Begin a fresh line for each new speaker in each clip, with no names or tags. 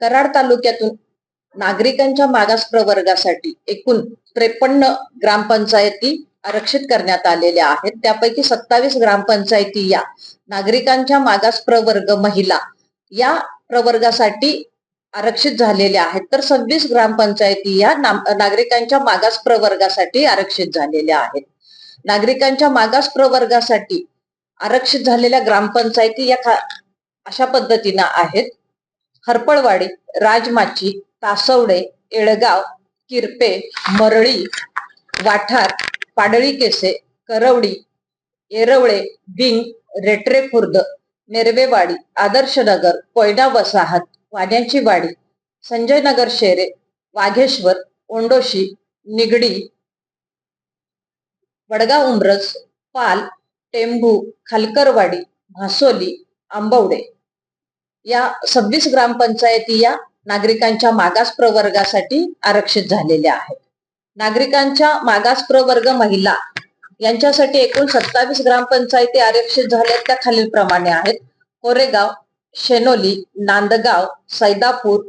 कराड तालुक्यातून नागरिकांच्या मागास प्रवर्गासाठी एकूण त्रेपन्न ग्रामपंचायती आरक्षित करण्यात आलेल्या आहेत. त्यापैकी सत्तावीस ग्रामपंचायती या नागरिकांच्या मागास प्रवर्ग महिला या प्रवर्गासाठी आरक्षित झालेल्या आहेत. तर सव्वीस ग्रामपंचायती या नागरिकांच्या मागास प्रवर्गासाठी आरक्षित झालेल्या आहेत. नागरिकांच्या मागास प्रवर्गासाठी आरक्षित झालेल्या ग्रामपंचायती या खा- अशा पद्धतीनं आहेत. हरपळवाडी राजमाची तासवडे येळगाव किरपे मरळी वाठार पाडळी केसे करवडी येरवळे बिंग रेटरे खुर्द नेरवेवाडी आदर्शनगर कोयना वसाहत वाण्याची वाडी संजयनगर शेरे वाघेश्वर ओंडोशी निगडी वडगाव उमरस पाल टेंभू खालकरवाडी भासोली आंबवडे. या सव्वीस ग्रामपंचायती या नागरिकांच्या मागास प्रवर्गासाठी आरक्षित झालेल्या आहेत. नागरिकांच्या मागास प्रवर्ग महिला यांच्यासाठी एकूण सत्तावीस ग्रामपंचायती आरक्षित झाल्या त्या खालील प्रमाणे आहेत. कोरेगाव शेनोली नांदगाव सैदापूर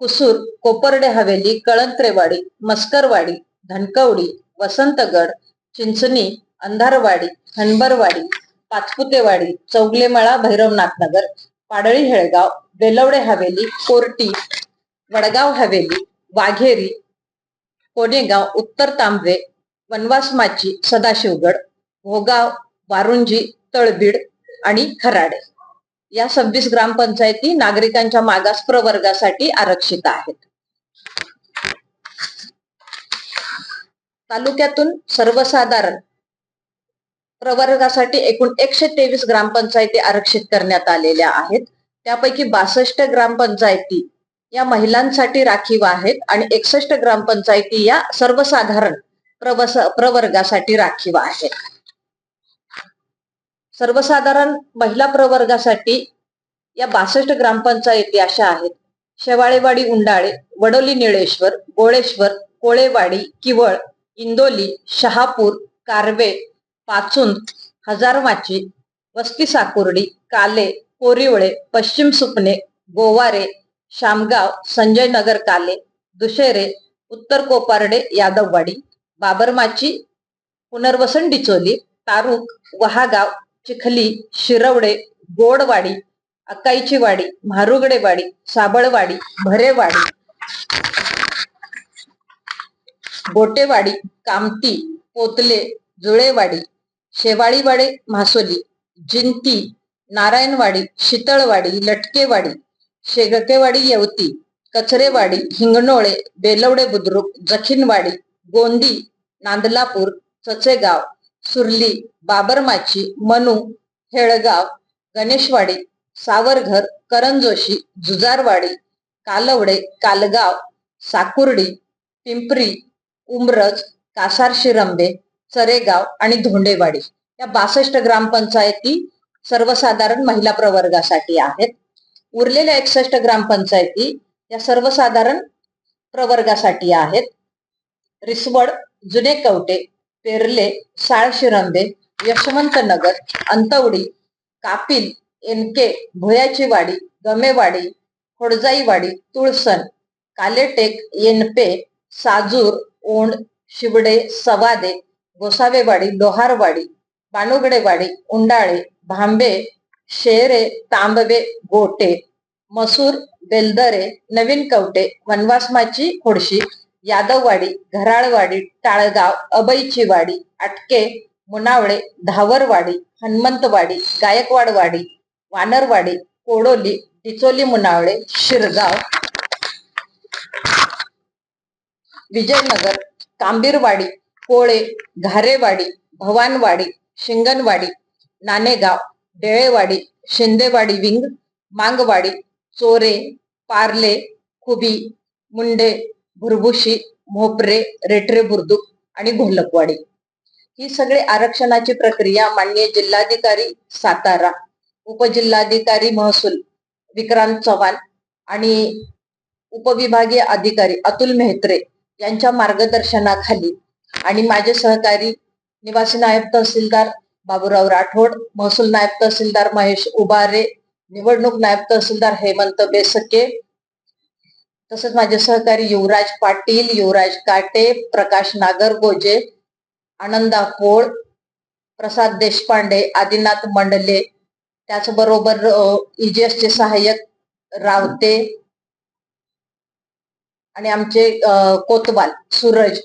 कुसूर कोपर्डे हवेली कळंत्रेवाडी मस्करवाडी धनकवडी वसंतगड चिंचणी अंधारवाडी हनबरवाडी पाचपुतेवाडी चौगलेमळा भैरवनाथनगर पाडळी हेळगाव बेलवडे हवेली कोर्टी वडगाव हवेली वाघेरी कोनेगाव उत्तर तांबवे वनवासमाची सदाशिवगड भोगाव वारुंजी तळबीड आणि खराडे. या सव्वीस ग्रामपंचायती नागरिकांच्या मागास प्रवर्गासाठी आरक्षित आहेत. तालुक्यातून सर्वसाधारण प्रवर्गासाठी एकूण एकशे तेवीस ग्रामपंचायती आरक्षित करण्यात आलेल्या आहेत. त्यापैकी बासष्ट ग्रामपंचायती या महिलांसाठी राखीव आहेत आणि एकसष्ट ग्रामपंचायती या सर्वसाधारण प्रवस प्रवर्गासाठी राखीव आहेत. सर्वसाधारण महिला प्रवर्गासाठी या बासष्ट ग्रामपंचायती अशा आहेत. शेवाळेवाडी उंडाळे वडोली निळेश्वर गोळेश्वर कोळेवाडी किवळ इंदोली शहापूर कारवे पाचून हजारवाची वस्ती साकुर्डी काले कोरिवळे पश्चिम सुपणे गोवारे शामगाव संजय नगर काले दुशेरे उत्तर कोपारडे यादववाडी बाबरमाची पुनर्वसन डिचोली तारुक वहागाव चिखली शिरवडे गोडवाडी अकाईचीवाडी म्हारुगडेवाडी साबळवाडी भरेवाडी गोटेवाडी कामती पोतले जुळेवाडी शेवाळीवाडे म्हासोली जिंती नारायणवाडी शीतळवाडी लटकेवाडी शेगकेवाडी येवती कचरेवाडी हिंगणोळे बेलवडे बुद्रुक जखीनवाडी गोंदी नांदलापूर चचेगाव सुरली बाबरमाची मनू हेळगाव गणेशवाडी सावरघर करंजोशी जुजारवाडी कालवडे कालगाव साकुर्डी पिंपरी उमरज कासारशिरंबे चरेगाव आणि धोंडेवाडी. या बासष्ट ग्रामपंचायती सर्वसाधारण महिला प्रवर्गासाठी आहेत. उरलेल्या एकसष्ट ग्रामपंचायती या सर्वसाधारण प्रवर्गासाठी आहेत. रिसवड जुने कवटे पेरले साळशिरंबे यशवंतनगर अंतवडी कापिल एनके भोयाची वाडी गमेवाडी खोडजाईवाडी तुळसण कालेटेक येनपे साजूर ओंड शिवडे सवादे गोसावेवाडी लोहारवाडी बाणुगडेवाडी उंडाळे भांबे शेरे तांबवे गोटे मसूर बेलदरे नवीन कवटे वनवासमाची खोडशी यादववाडी घराळवाडी टाळगाव अबईची वाडी आटके मुनावळे धावरवाडी हनुमंतवाडी गायकवाडवाडी वानरवाडी कोडोली डिचोली मुनावळे शिरगाव विजयनगर कांबीरवाडी कोळे घारेवाडी भवानवाडी शिंगणवाडी नाणेगाव डेळेवाडी शिंदेवाडी विंग मांगवाडी चोरे पार्ले खुबी मुंडे भुरभुशी मोपरे रेटरे बुर्दुक आणि घोलकवाडी ही सगळी आरक्षणाची प्रक्रिया माननीय जिल्हाधिकारी सातारा उपजिल्हाधिकारी महसूल विक्रांत चव्हाण आणि उपविभागीय अधिकारी अतुल मेहत्रे यांच्या मार्गदर्शनाखाली आणि माझे सहकारी निवासी नायब तहसीलदार बाबूराव राठोड महसूल नायब तहसीलदार महेश उबारे निवडणूक नायब तहसीलदार हेमंत बेसके तसंच माझे सहकारी युवराज पाटील युवराज काटे प्रकाश नागरगोजे आनंदा पोळ प्रसाद देशपांडे आदिनाथ मंडले त्याचबरोबर ईजीएसचे सहाय्यक रावते आणि आमचे कोतवाल सूरज.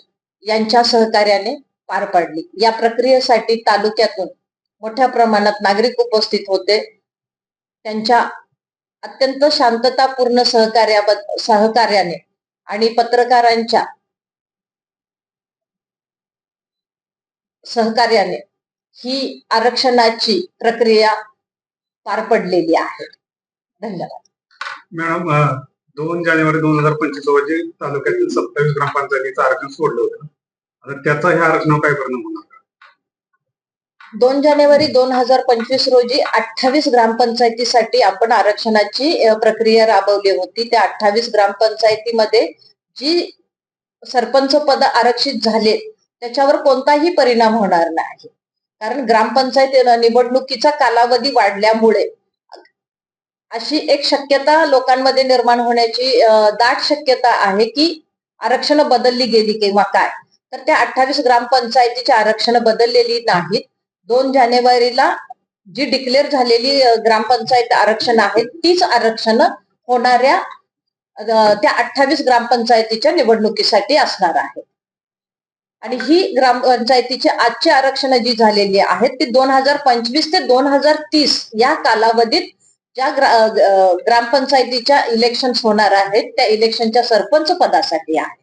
यांच्या सहकार्याने पार पाडली. या प्रक्रियेसाठी तालुक्यातून मोठ्या प्रमाणात नागरिक उपस्थित होते. त्यांच्या अत्यंत शांततापूर्ण सहकार्याबद्दल सहकार्याने आणि पत्रकारांच्या सहकार्याने ही आरक्षणाची प्रक्रिया पार पडलेली आहे. धन्यवाद.
मॅडम दोन जानेवारी दोन हजार पंचवीस रोजी तालुक्यातील सत्तावीस ग्रामपंचायतीचं आरक्षण सोडलं होतं. आता त्याचा ह्या आरक्षणावर काय परिणाम होणार?
दोन जानेवारी दोन हजार पंचवीस रोजी अठ्ठावीस ग्रामपंचायतीसाठी आपण आरक्षणाची प्रक्रिया राबवली होती. त्या अठ्ठावीस ग्रामपंचायतीमध्ये जी सरपंच पद आरक्षित झाले त्याच्यावर कोणताही परिणाम होणार नाही. कारण ग्रामपंचायत निवडणुकीचा कालावधी वाढल्यामुळे अशी एक शक्यता लोकांमध्ये निर्माण होण्याची दाट शक्यता आहे की आरक्षण बदलली गेली किंवा काय. तर त्या अठ्ठावीस ग्रामपंचायतीची आरक्षण बदललेली नाहीत. दोन जानेवारीला जी डिक्लेअर झालेली ग्रामपंचायत आरक्षण आहेत तीच आरक्षण होणाऱ्या त्या अठ्ठावीस ग्रामपंचायतीच्या निवडणुकीसाठी असणार आहे. आणि ही ग्रामपंचायतीची आजची आरक्षण जी झालेली आहेत ती दोन हजार पंचवीस ते दोन हजार तीस या कालावधीत ज्या ग्रा- ग्रामपंचायतीच्या इलेक्शन होणार आहेत त्या इलेक्शनच्या सरपंच पदासाठी आहे.